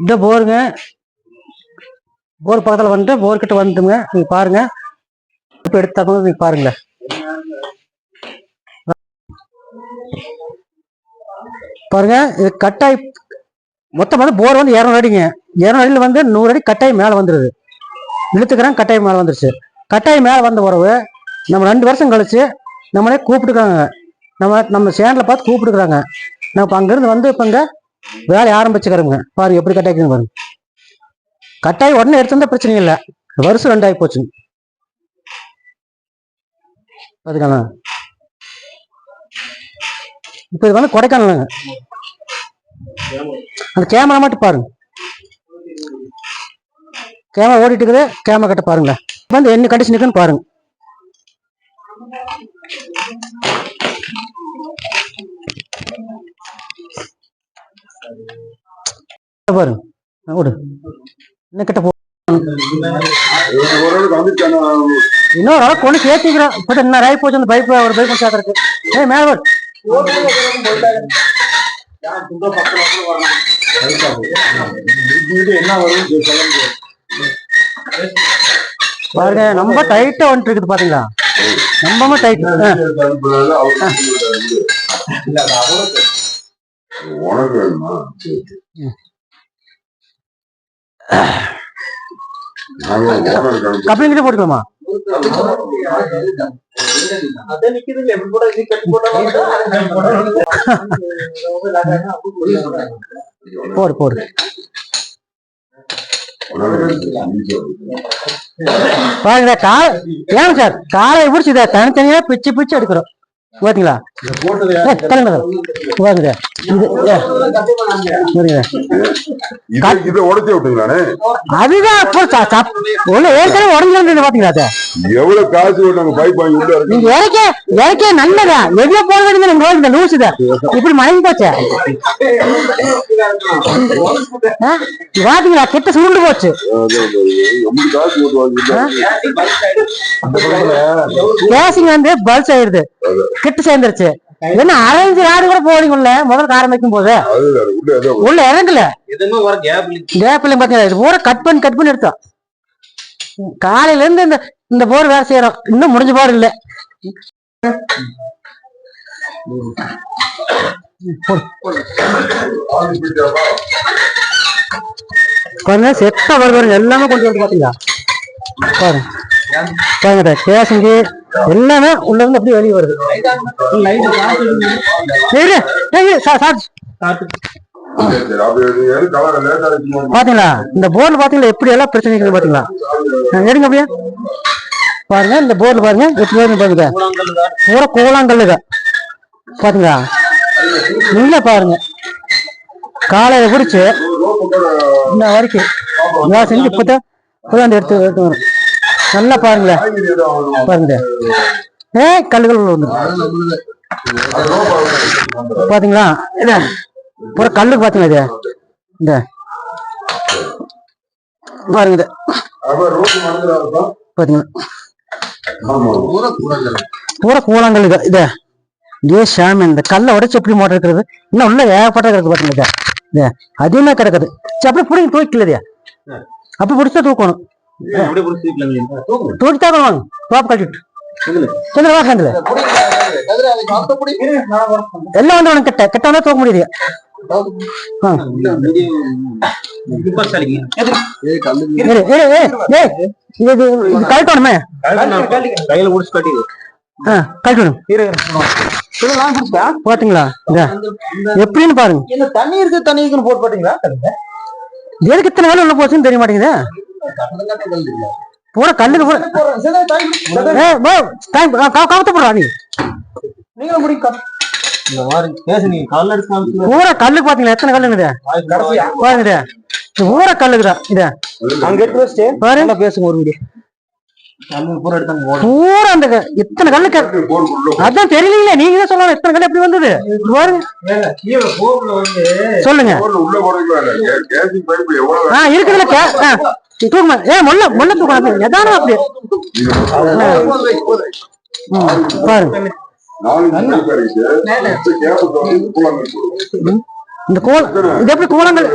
இந்த போருங்க. போர் பக்கத்தில் வந்துட்டு போர்கிட்ட வந்துட்டுங்க. நீங்க பாருங்க. இப்ப எடுத்தாங்க நீங்க பாருங்களேன். பாருங்க இது கட்டாய் மொத்தம் வந்து போர் வந்து இரநூறு அடிங்க. இரநூறு அடியில் வந்து நூறு அடி கட்டாய் மேலே வந்துடுது இழுத்துக்கிறேன் கட்டாய் மேலே வந்துருச்சு. கட்டாய் மேலே வந்த உறவு நம்ம ரெண்டு வருஷம் கழிச்சு நம்மளே கூப்பிட்டுருக்காங்க நம்ம நம்ம சேனலை பார்த்து கூப்பிட்டுக்கிறாங்க. நம்ம இப்போ அங்கேருந்து வந்து இப்போ இங்கே வேலையை ஆரம்பிச்சுக்கிறோங்க. பாருங்க எப்படி கட்டாய்க்குங்க பாருங்க கட்டாய் உடனே எடுத்திருந்தா பிரச்சனை இல்லை. வருஷம் ரெண்டாயி போச்சுங்க. அதுக்கான இப்போ இது வந்து கொடைக்கானலுங்க. அந்த கேமரா மட்டும் பாருங்க. கேமரா ஓடிட்டு இருக்குது. கேமரா கட்ட பாருங்களேன் வந்து என்ன கண்டிஷன் இருக்குன்னு பாருங்க. ஆ, விடு இன்னும் கிட்ட போ இன்னொரு கொண்டு சேர்த்திக்கிறோம் இப்போ என்ன ஆகி போச்சு அந்த பைப் ஒரு பைப் சேர்த்துருக்கு ஏய் மேல. என்ன பாருங்க ரொம்ப டைட்டா வந்துட்டு இருக்குது பாத்தீங்களா? ரொம்ப டைட் உனக்கு கப்ளிங் கிட்ட போட்டுக்கலாமா போடு போடு பாருங்க காலை ஏன் சார் காலை பிடிச்சி தனித்தனியா பிச்சு பிச்சு எடுக்கிறோம் தள்ளுங்க சார். பாருங்க இது உடைச்சு விட்டுங்களானே அதுதான் உள்ள ஏற்கனவே உடஞ்சிருந்து பாத்தீங்களா எவ்வளவு காசு நாங்க பைப் வாங்கி இருக்கு நீங்க இறக்க இறக்க நல்லதா எவ்வளவு போட வேண்டியது இந்த இத இப்படி மயங்கி போச்சு? பாத்தீங்களா கிட்ட சுருண்டு போச்சு. கேசிங் வந்து பல்ஸ் ஆயிடுது. கிட்ட சேர்ந்துருச்சு. என்ன அரைஞ்சு ஆடு கூட உள்ள முதல்ல ஆரம்பிக்கும் போது? உள்ள இறங்கல. கேப் இது பூரா கட் பண்ணி கட் பண்ணி எடுத்தோம். காலையில இருந்து இந்த இந்த போர் வேலை செய்யறோம். இன்னும் முடிஞ்ச போர் இல்ல. செட்டா வருது பாருங்க. எல்லாமே கொண்டு வந்து பாத்தீங்களா? பாருங்க. பாருங்க பேசஞ்சு எல்லாமே உள்ள இருந்து அப்படியே வெளியே வருது. சரி, சரி. பாத்தீங்களா? இந்த போர்டு பாத்தீங்களா? எப்படி எல்லாம் பிரச்சனை பாத்தீங்களா? எடுங்க அப்படியே. பாருங்க இந்த போர்டு பாருங்க. எப்படி வருது பாருங்க. பூரா கோலாங்கல்லுக. பாத்தீங்களா? நீங்களே பாருங்க. காலையில குடிச்சு இன்ன வரைக்கும் செஞ்சு இப்பதான் இப்பதான் எடுத்து எடுத்து வரும். நல்லா பாருங்களேன் பாருங்க. ஏ கல்லுகள் உள்ள பாத்தீங்களா? இது பூரா கல்லுக்கு பாத்தீங்களா இது? இந்த. பாருங்க இது. பாத்தீங்களா? பூரா கூழாங்கல் இது இது. இதே இந்த கல்லை உடச்சு எப்படி மோட்டர் இருக்கிறது இன்னும் உள்ள ஏகப்பட்ட கிடக்கு பாத்தீங்களா இது? அதிகமா கிடக்குது சரி அப்படியே பிடிங்க தூக்கலையா அப்படி பிடிச்சா தூக்கணும். அப்படியே புடிச்சிருக்கீங்களா தூக்கி தான் வாங்க. பாப்பு கட்டிட்டு. கழட்டணுமே? கையில புடிச்சு கட்டி ஆ கழட்டணும். பாத்தீங்களா? இதா. எப்படின்னு பாருங்க. என்ன தண்ணி இருக்கு தண்ணி இருக்குன்னு போட்டு பாத்தீங்களா? எதுக்கு இத்தனை வேலை உள்ள போச்சுன்னு தெரிய மாட்டேங்குது? பூரா கல்லுக்கு பூரா கவுத்த போடுறா நீ. நீங்களும் முடிக்க இந்த மாதிரி பேச நீங்க கால் எடுத்து காமிச்சு பூரா கல்லுக்கு பாத்தீங்களா? எத்தனை கல்லுங்க பாருங்க பூரா கல்லுக்குதா இது அங்க எடுத்து பேசுங்க ஒரு வீடியோ கல்லு பூரா அந்த அதான் தெரியலீங்களே நீங்க தான் சொல்லலாம் எத்தனை கல் எப்படி வந்தது? பாருங்க சொல்லுங்க. இருக்குதுல. தூக்குமா ஏ முள்ள முள்ள தூக்கணும் எதானோ அப்படி. பாருங்க. இந்த கோல இது எப்படி கூலங்கள்?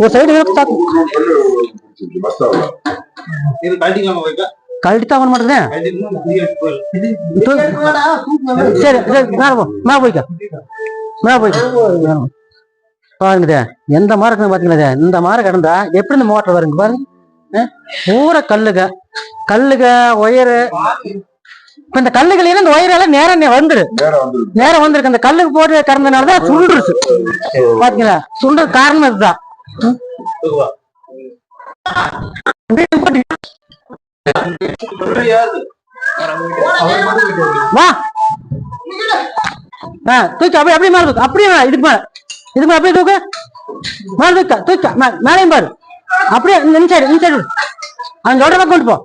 ஒரு சைடு. சரி சரி மேல போ மேல போய்க்க. மேல போய்க்க. பாருங்க எந்த இருக்குன்னு பாத்தீங்களா? இந்த மாதிரி கிடந்தா எப்படி இந்த மோட்டர் வருங்க பாருங்க? பூரா கல்லுக. கல்லுக ஒயரு. இப்ப இந்த கல்லுகள் இந்த ஒயர் எல்லாம் நேரம் வந்துரு. நேரம் வந்துருக்கு. அந்த கல்லுக்கு போட்டு கிடந்தனாலதான் சுண்டுருச்சு பாத்தீங்களா? சுண்டு காரணம் இதுதான்? வா. தூக்கு அப்படியே அப்படியே மேல அப்படியே இதுக்கு மேல. இதுக்கு அப்படியே தூக்கு. மேல தூக்க தூக்க. மே- மேலையும் பாரு. அப்படியே இந்த சைடு இந்த சைடு அவன் சொல்ற பக்கம் கொண்டு போ.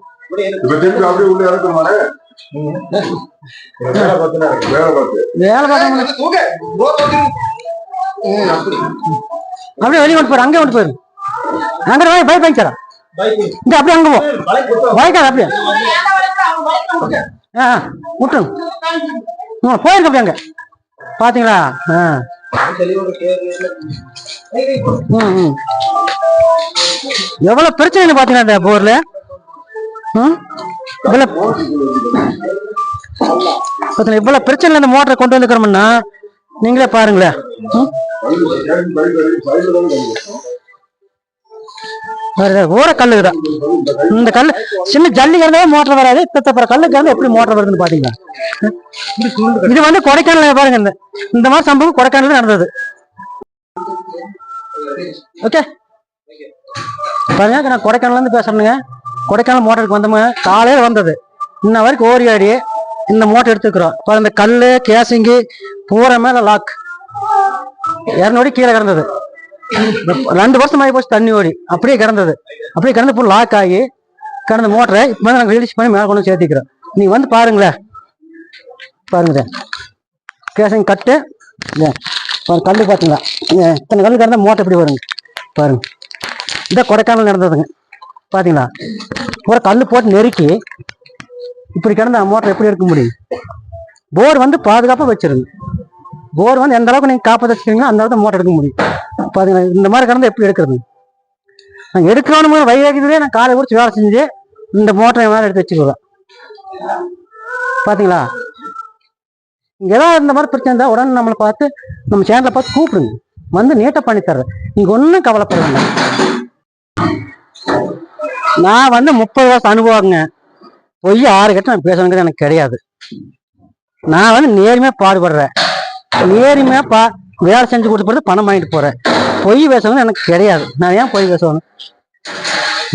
அப்படியே வெளியே கொண்டு போயிரு அங்கே கொண்டு போயிரு. அங்கே வாய் பைக் தரேன் பைக் இந்த அப்படியே அங்கே போ. வாய்க்காத அப்படியே. ஆ விட்டுருங்க போயிருக்க அப்படியே அங்கே. பாத்தீங்களா? ஆ. ம் ம் எவ்வளவு பிரச்சனை பாத்தீங்கன்னா இந்த போர்ல? ம் இவ்வளவு பிரச்சனை இந்த மோட்டரை கொண்டு வந்துக்கிறோம்னா நீங்களே பாருங்களேன். ஊற கல்லுக்கு தான் இந்த கல் சின்ன ஜல்லிக்கு கிடந்தாவே மோட்டர் வராது இத்தனை கல்லு இருந்தால் எப்படி மோட்டர் வருதுன்னு பாத்தீங்களா? இது வந்து கொடைக்கானல் பாருங்க இந்த இந்த மாதிரி சம்பவம் கொடைக்கானல் நடந்தது. ஓகே பாருங்க நான் கொடைக்கானல்ல இருந்து பேசுறேனுங்க. கொடைக்கானல் மோட்டருக்கு வந்தோமுங்க காலையில வந்தது. இன்ன வரைக்கும் ஓடி ஆடி இந்த மோட்டர் எடுத்துக்கிறோம். இப்போ இந்த கல் கேசிங்கி பூரா மேல லாக் இரநூறு கீழே கிடந்தது. ரெண்டு வருஷம் ஆகி போச்சு தண்ணி ஓடி. அப்படியே கிடந்தது. அப்படியே கிடந்த பொருள் லாக் ஆகி கிடந்த மோட்டரை இப்போ நாங்கள் ரிலீஸ் பண்ணி மேலே கொண்டு வந்து சேர்த்திக்கிறோம். வந்து பாருங்களேன். பாருங்க கேசங்க கட்டு. இதோ, பாருங்க கல்லு இத்தனை கல் கிடந்தா மோட்டர் எப்படி வருங்க? பாருங்க. இதான் கொடைக்கானல் நடந்ததுங்க. பார்த்தீங்களா பூரா கல் போட்டு நெருக்கி இப்படி கிடந்த மோட்டர் எப்படி எடுக்க முடியும்? போர் வந்து பாதுகாப்பாக வச்சிருங்க. போர் வந்து எந்த அளவுக்கு நீங்கள் காப்பாற்ற வச்சுக்கீங்களோ அந்த அளவுக்கு மோட்டர் எடுக்க முடியும். பாத்தீங்களா இந்த மாதிரி கடந்து எப்படி எடுக்கிறது? நான் எடுக்கணும் வைராகியத்திலே நான் காலை பிடிச்சி வேலை செஞ்சு இந்த மோட்டரை மேலே எடுத்து வச்சுக்குவேன் பார்த்தீங்களா இங்கே ஏதாவது இந்த மாதிரி பிரச்சனை இருந்தால் உடனே நம்மளை பார்த்து நம்ம சேனலை பார்த்து கூப்பிடுங்க. வந்து நீட்டா பண்ணித்தர்றேன் நீங்கள் ஒன்றும் கவலைப்பட வேண்டாம். நான் வந்து முப்பது வருஷம் அனுபவங்க. பொய் ஆறு கட்ட நான் பேசணுங்கிறது எனக்கு கிடையாது. நான் வந்து நேர்மையாக பாடுபடுறேன். நேர்மையா பா வேலை செஞ்சு கொடுத்து போறது பணம் வாங்கிட்டு போறேன் பொய் பேசணும் எனக்கு கிடையாது. நான் ஏன் பொய் பேசணும்?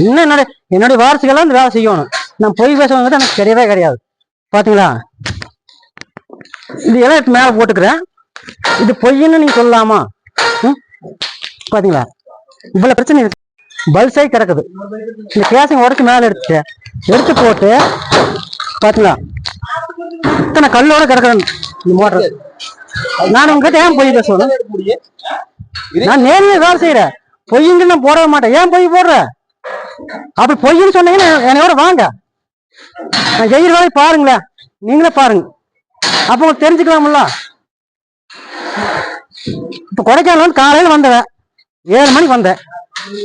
இன்னும் என்னோட என்னுடைய வாரிசுகள்லாம் இந்த வேலை செய்யணும். நான் பொய் பேசணுங்கிறது எனக்கு கிடையவே கிடையாது. பாத்தீங்களா? இது எல்லாம் மேல போட்டுக்கிறேன். இது பொய்ன்னு நீங்க சொல்லலாமா? பாத்தீங்களா? இவ்வளவு பிரச்சனை இருக்கு. பல்சாய் கிடக்குது. இந்த கேசிங் உடச்சு மேல எடுத்து எடுத்து போட்டு பாத்தீங்களா? இத்தனை கல்லோட கிடக்குறேன் இந்த மோட்டர் நான் உங்ககிட்ட ஏன் பொய் பேசணும் நான் நேர்மையா வேலை செய்யறேன். பொய்யுங்க நான் போடவே மாட்டேன். ஏன் பொய் போடுற? அப்படி பொய்ன்னு சொன்னீங்கன்னா என்னையோட வாங்க. நான் செய்யற வேலையை பாருங்களேன். நீங்களே பாருங்க. அப்ப உங்களுக்கு தெரிஞ்சுக்கலாம்ல. இப்ப கொடைக்கானல் வந்து காலையில வந்தவன். ஏழு மணிக்கு வந்தேன்.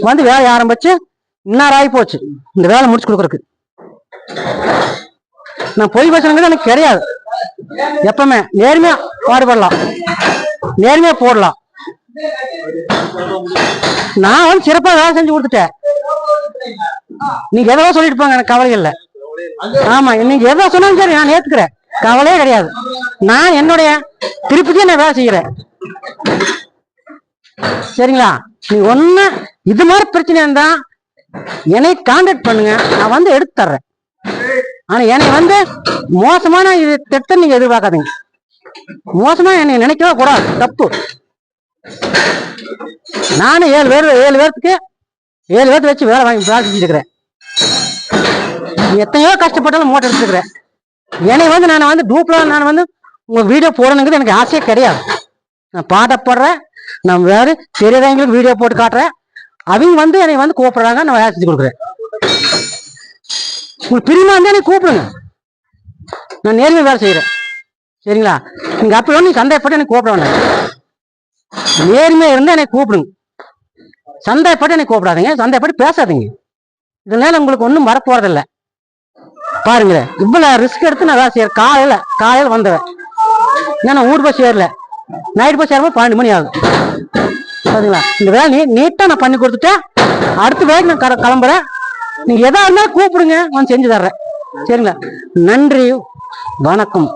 வந்து வேலை ஆரம்பிச்சு இன்னார் ஆகி போச்சு. இந்த வேலை முடிச்சு கொடுக்குறதுக்கு. நான் பொய் பேசுறேங்கிறது எனக்கு கிடையாது எப்பவுமே நேர்மையா பாடுபடலாம். நேர்மையா போடலாம். நான் வந்து சிறப்பா வேலை செஞ்சு கொடுத்துட்டேன். நீங்க எதாவது சொல்லிட்டு போங்க எனக்கு கவலை இல்லை. ஆமா நீங்க எதோ சொன்னாலும் சரி நான் ஏத்துக்கிறேன். கவலையே கிடையாது. நான் என்னுடைய திருப்பதியே நான் வேலை செய்யறேன். சரிங்களா? நீ ஒண்ணு இது மாதிரி பிரச்சனை இருந்தா என்னை கான்டாக்ட் பண்ணுங்க. நான் வந்து எடுத்து தர்றேன். ஆனா என்னை வந்து மோசமான இது திட்டம் நீங்க எதிர்பார்க்காதீங்க. மோசமா என்னை நினைக்கவே கூடாது. தப்பு. நானும் ஏழு பேர் ஏழு பேர்த்துக்கு ஏழு பேர்த்து வச்சு வேலை வாங்கி வேலை செஞ்சுட்டு இருக்கிறேன் எத்தனையோ கஷ்டப்பட்டாலும் மோட்டர் எடுத்துக்கிறேன் என்னை வந்து நான் வந்து டூப்ல நான் வந்து உங்க வீடியோ போடணுங்கிறது எனக்கு ஆசையே கிடையாது. நான் பாட்ட போடுறேன். நான் வேற பெரியவங்களுக்கு வீடியோ போட்டு காட்டுறேன். அவங்க வந்து என்னை வந்து கூப்பிடுறாங்க நான் வேலை செஞ்சு கொடுக்குறேன். உங்களுக்கு பிரிமா வந்து என்னை கூப்பிடுங்க. நான் நேர்மையாக வேலை செய்யறேன் சரிங்களா? நீங்க அப்போ நீ சந்தேகப்பட்டு எனக்கு கூப்பிட வேண்டாம் நேர்மையா இருந்தா என்னை கூப்பிடுங்க. சந்தேகப்பட்டு என்னை கூப்பிடாதீங்க. சந்தேகப்பட்டு பேசாதீங்க. இதனால உங்களுக்கு ஒன்றும் வரப்போறதில்ல பாருங்களேன் இவ்வளோ ரிஸ்க் எடுத்து நான் வேலை செய்யறேன் காலையில் காலையில் வந்தவன். ஏன்னா நான் ஊர் பஸ் ஏறல. நைட் பஸ் ஏறும்போது பன்னெண்டு மணி ஆகும் சரிங்களா? இந்த வேலை நீ நீட்டாக நான் பண்ணி கொடுத்துட்டேன் அடுத்த வேலைக்கு நான் கிள- கிளம்புறேன். நீங்கள் எதா இருந்தாலும் கூப்பிடுங்க. நான் செஞ்சு தர்றேன். சரிங்களா? நன்றி வணக்கம்.